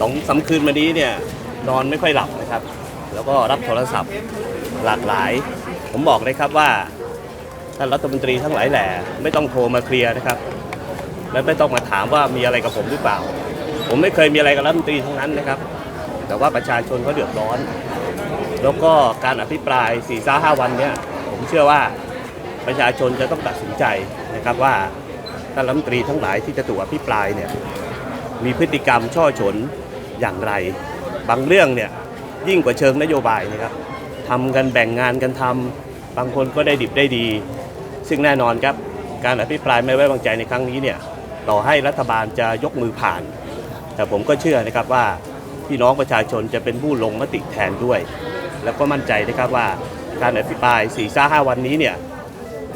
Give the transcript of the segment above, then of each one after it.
สองสาคืนมานี้เนี่ยนอนไม่ค่อยหลับนะครับ แล้วก็รับโทรศัพท์หลากหลาย ผมบอกเลยครับว่าท่านรัฐมนตรีทั้งหลายแหล่ไม่ต้องโทรมาเคลียร์นะครับ และไม่ต้องมาถามว่ามีอะไรกับผมหรือเปล่า ผมไม่เคยมีอะไรกับรัฐมนตรีทั้งนั้นนะครับ แต่ว่าประชาชนเขาเดือดร้อน แล้วก็การอภิปราย4ี่าห้าวันเนี่ยผมเชื่อว่าประชาชนจะต้องตัดสินใจนะครับว่าท่านรัฐมนตรีทั้งหลายที่จะถูกอภิปรายเนี่ยมีพฤติกรรมช่อฉน อย่างไร บางเรื่องเนี่ยยิ่งกว่าเชิงนโยบายนะครับทำกันแบ่งงานกันทำบางคนก็ได้ดิบได้ดี ซึ่งแน่นอนครับการอภิปรายไม่ไว้วางใจในครั้งนี้เนี่ยต่อให้รัฐบาลจะยกมือผ่าน แต่ผมก็เชื่อนะครับว่าพี่น้องประชาชนจะเป็นผู้ลงมติแทนด้วย แล้วก็มั่นใจนะครับว่าการอภิปราย4ี่ห้าวันนี้เนี่ย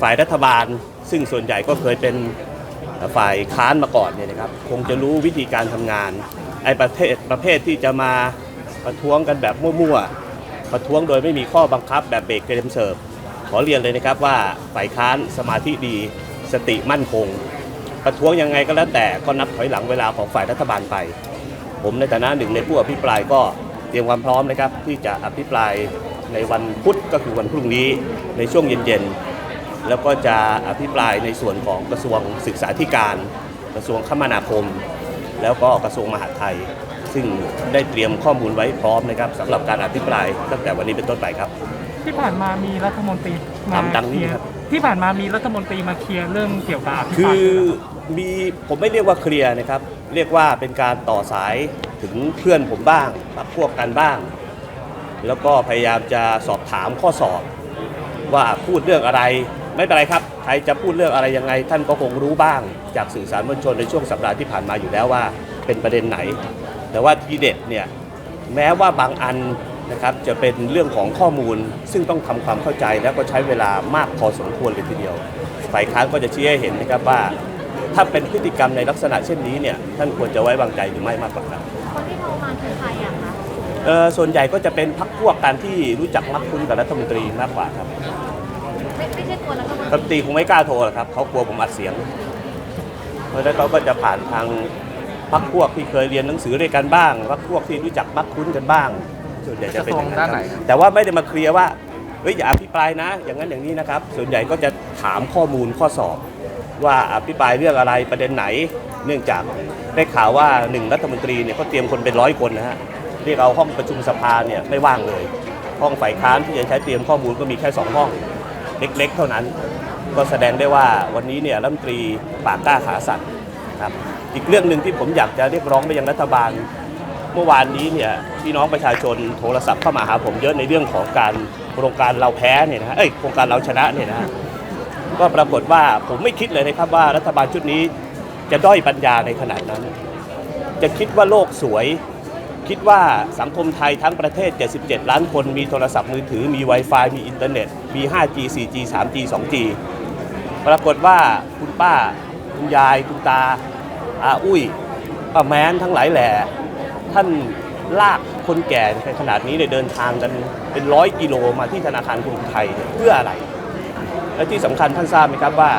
ฝ่ายรัฐบาลซึ่งส่วนใหญ่ก็เคยเป็นฝ่ายค้านมาก่อนเนี่ยนะครับ คงจะรู้วิธีการทำงาน ไอ้ประเภทประเภทที่จะมาประท้วงกันแบบมั่วๆ ประท้วงโดยไม่มีข้อบังคับแบบเบรกเกมเสิร์ฟขอเรียนเลยนะครับว่าฝ่ายค้านสมาธิดีสติมั่นคง ประท้วงยังไงก็แล้วแต่ก็นับถอยหลังเวลาของฝ่ายรัฐบาลไป ผมในฐานะหนึ่งในผู้อภิปรายก็เตรียมความพร้อมนะครับที่จะอภิปรายในวันพุธก็คือวันพรุ่งนี้ในช่วงเย็นๆ แล้วก็จะอภิปรายในส่วนของกระทรวงศึกษาธิการ กระทรวงคมนาคม แล้วก็กระทรวงมหาดไทย ซึ่งได้เตรียมข้อมูลไว้พร้อมนะครับสำหรับการอภิปรายตั้งแต่วันนี้เป็นต้นไปครับ ที่ผ่านมามีรัฐมนตรีมาตามดังนี้เคลียครับ ที่ผ่านมามีรัฐมนตรีมาเคลียร์เรื่องเกี่ยวกับอภิปคืรายอมีผมไม่เรียกว่าเคลียร์นะครับ เรียกว่าเป็นการต่อสายถึงเพื่อนผมบ้างปักพวกกันบ้าง แล้วก็พยายามจะสอบถามข้อสอบ ว่าพูดเรื่องอะไร ไม่เป็นไรครับ ใครจะพูดเรื่องอะไรยังไง ท่านก็คงรู้บ้าง จากสื่อสารมวลชนในช่วงสัปดาห์ที่ผ่านมาอยู่แล้วว่า เป็นประเด็นไหน แต่ว่าทีเด็ดเนี่ยแม้ว่าบางอันนะครับจะเป็นเรื่องของข้อมูลซึ่งต้องทำความเข้าใจแล้วก็ใช้เวลามากพอสมควรเลยทีเดียว ฝ่ายค้านก็จะชี้ให้เห็นนะครับว่า ถ้าเป็นพฤติกรรมในลักษณะเช่นนี้เนี่ยท่านควรจะไว้วางใจหรือไม่มากกว่าครับคนที่โทรมาคือใครอะคะเอ่อส่วนใหญ่ก็จะเป็นพักพวกการที่รู้จักมักคุ้นกับรัฐมนตรีมากกว่าครับ ไม่ไม่ใช่ตัวรัฐมนรัฐตมรีนตรีคงไม่กล้าโทรหรอกครับเขากลัวผมอัดเสียง เพราะฉะนั้นเขาก็จะผ่านทางพักพวกที่เคยเรียนหนังสือด้วยกันบ้างพักพวกที่รู้จักมักคุ้นกันบ้างส่วนใหญ่จะเป็นอย่างนั้นครับแต่ว่าไม่ได้มาเคลียร์ว่าเฮ้ยอย่าอภิปรายนะ อย่างนั้นอย่างนี้นะครับ ส่วนใหญ่ก็จะถามข้อมูลข้อสอบ ว่าอภิปรายเรื่องอะไรประเด็นไหน เนื่องจากได้ข่าวว่าหนึ่งรัฐมนตรีเนี่ยเขาเตรียมคนเป็นร้อยคนนะฮะเรียกเอาห้องประชุมสภาเนี่ยไม่ว่างเลย ห้องฝ่ายค้านที่จะใช้เตรียมข้อมูลก็มีแค่สองห้อง เล็กๆ เท่านั้น ก็แสดงได้ว่าวันนี้เนี่ยรัฐมนตรีปากกล้าขาสั่นครับอีกเรื่องหนึ่งที่ผมอยากจะเรียกร้องไปยังรัฐบาล เมื่อวานนี้เนี่ยพี่น้องประชาชนโทรศัพท์เข้ามาหาผมเยอะในเรื่องของการโครงการเราแพ้เนี่ยนะฮะเอ้ยโครงการเราชนะเนี่ยนะฮะก็ปรากฏว่าผมไม่คิดเลยนะครับว่ารัฐบาลชุดนี้จะด้อยปัญญาในขนาดนั้น จะคิดว่าโลกสวย คิดว่าสังคมไทยทั้งประเทศ 77 ล้านคนมีโทรศัพท์มือถือมี Wi-Fi มีอินเทอร์เน็ตมี 5G 4G 3G 2G ปรากฏว่าคุณป้า คุณยาย คุณตาอาอุ้ยป้าแม้นทั้งหลายแหล่ ท่านลากคนแก่ในขนาดนี้เนี่ยเดินทางกันเป็นร้อยกิโลมาที่ธนาคารกรุงไทยเนี่ยเพื่ออะไร และที่สำคัญท่านทราบไหมครับว่า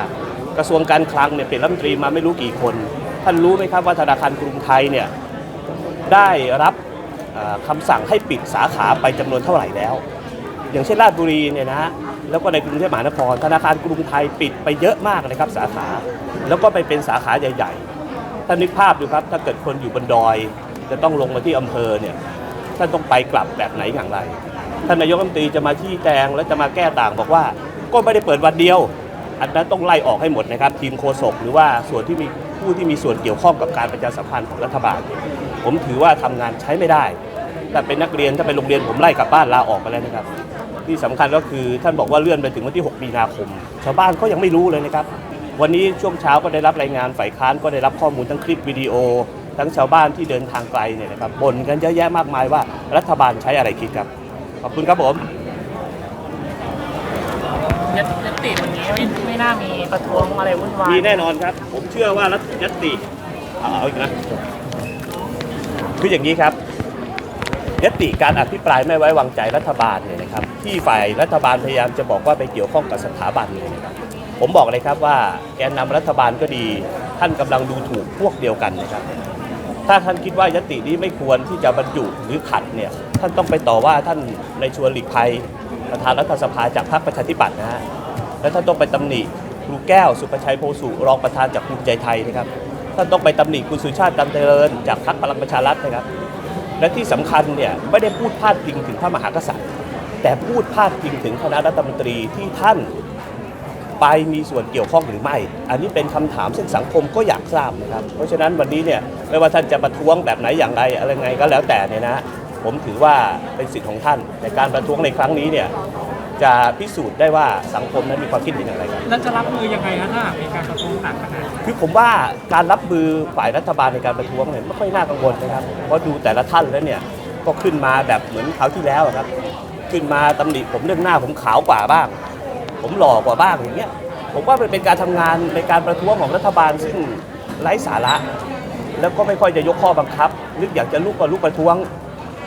กระทรวงการคลังเนี่ยเป็นรัฐมนตรีมาไม่รู้กี่คน ท่านรู้ไหมครับว่าธนาคารกรุงไทยเนี่ย ได้รับคำสั่งให้ปิดสาขาไปจำนวนเท่าไหร่แล้ว อย่างเช่นราชบุรีเนี่ยนะฮะแล้วก็ในกรุงเทพมหานครธนาคารกรุงไทยปิดไปเยอะมากนะครับสาขา แล้วก็ไปเป็นสาขาใหญ่ๆท่านนึกภาพดูครับ ถ้าเกิดคนอยู่บนดอย จะต้องลงมาที่อำเภอเนี่ยท่านต้องไปกลับแบบไหนอย่างไร ท่านนายกรัฐมนตรีจะมาชี้แจงและจะมาแก้ต่างบอกว่า ก็ไม่ได้เปิดวันเดียว อันนั้นต้องไล่ออกให้หมดนะครับ ทีมโฆษกหรือว่าส่วนที่มีผู้ที่มีส่วนเกี่ยวข้องกับการประชาสัมพันธ์ของรัฐบาล ผมถือว่าทำงานใช้ไม่ได้แต่เป็นนักเรียนถ้าไปโรงเรียนผมไล่กลับบ้านลาออกไปแล้วนะครับ ที่สำคัญก็คือท่านบอกว่าเลื่อนไปถึงวันที่ 6 มีนาคม ชาวบ้านก็ยังไม่รู้เลยนะครับ วันนี้ช่วงเช้าก็ได้รับรายงานฝ่ายค้านก็ได้รับข้อมูลทั้งคลิปวิดีโอ ทั้งชาวบ้านที่เดินทางไกลเนี่ยนะครับบ่นกันเยอะแยะมากมายว่ารัฐบาลใช้อะไรคิดครับ ขอบคุณครับผมยัตยัตติวันนี้ไม่ไม่น่ามีประท้วงอะไรวุ่นวายมีแน่นอนครับ ผมเชื่อว่ารัฐยตติเอาเอาอีกนะ คืออย่างนี้ครับยติการอภิปรายไม่ไว้วางใจรัฐบาลเนี่ยนะครับ ที่ฝ่ายรัฐบาลพยายามจะบอกว่าไปเกี่ยวข้องกับสถาบันเนี่ยนะครับผมบอกเลยครับว่าแกนนำรัฐบาลก็ดี ท่านกำลังดูถูกพวกเดียวกันนะครับ ถ้าท่านคิดว่ายตินี้ไม่ควรที่จะบรรจุหรือขัดเนี่ยท่านต้องไปต่อว่าท่านในชวนหลีกภัยประธานรัฐสภาจากพรรคประชาธิปัตย์นะฮะและท่านต้องไปตำหนิครูแก้วสุประชัยโพสุรองประธานจากภูมิใจไทยนะครับ ท่านต้องไปตำหนิคุณสุชาติตันเจริญจากพรรคพลังประชารัฐนะครับ และที่สำคัญเนี่ยไม่ได้พูดพาดพิงถึงพระมหากษัตริย์ แต่พูดพาดพิงถึงคณะรัฐมนตรีที่ท่านไปมีส่วนเกี่ยวข้องหรือไม่ อันนี้เป็นคำถามซึ่งสังคมก็อยากทราบนะครับ เพราะฉะนั้นวันนี้เนี่ยไม่ว่าท่านจะประท้วงแบบไหนอย่างไรอะไรไงก็แล้วแต่เนี่ยนะ ผมถือว่าเป็นสิทธิ์ของท่านในการประท้วงในครั้งนี้เนี่ย จะพิสูจน์ได้ว่าสังคมนั้นมีความคิดเห็นอย่างไรครับแล้วจะรับมือยังไงฮะถ้าหากมีการประท้วงหนักขนาดนี้คือผมว่าการรับมือฝ่ายรัฐบาลในการประท้วงเนี่ยไม่ค่อยน่ากังวลนะครับ เพราะดูแต่ละท่านแล้วเนี่ยก็ขึ้นมาแบบเหมือนคราวที่แล้วอะครับ ขึ้นมาตำหนิผมเรื่องหน้าผมขาวกว่าบ้าง ผมหล่อกว่าบ้างอย่างเงี้ยผมว่ามันเป็นการทำงานในการประท้วงของรัฐบาลซึ่งไร้สาระ แล้วก็ไม่ค่อยจะยกข้อบังคับ นึกอยากจะลุกก็ลุกประท้วง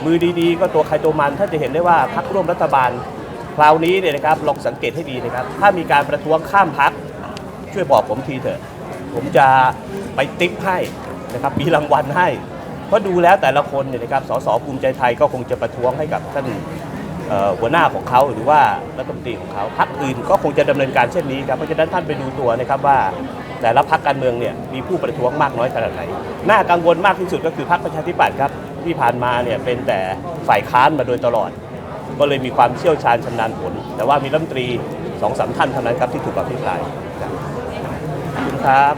มือดีๆ ก็ตัวใครตัวมันท่านจะเห็นได้ว่าพรรคร่วมรัฐบาล คราวนี้เนี่ยนะครับลองสังเกตให้ดีนะครับ ถ้ามีการประท้วงข้ามพักช่วยบอกผมทีเถอะ ผมจะไปติ๊กให้นะครับมีรางวัลให้ เพราะดูแล้วแต่ละคนเนี่ยนะครับสสภูมิใจไทยก็คงจะประท้วงให้กับท่านหัวหน้าของเขาหรือว่ารัฐมนตรีของเขาพรรคอื่นก็คงจะดำเนินการเช่นนี้ครับเพราะฉะนั้นท่านไปดูตัวนะครับว่า แต่ละพรรคการเมืองเนี่ยมีผู้ประท้วงมากน้อยขนาดไหนน่ากังวลมากที่สุดก็คือพรรคประชาธิปัตย์ครับที่ผ่านมาเนี่ยเป็นแต่ฝ่ายค้านมาโดยตลอด ก็เลยมีความเชี่ยวชาญชำนาญผล แต่ว่ามีรัฐมนตรีสองสามท่านเท่านั้นครับที่ถูกอภิปรายขอบคุณครับ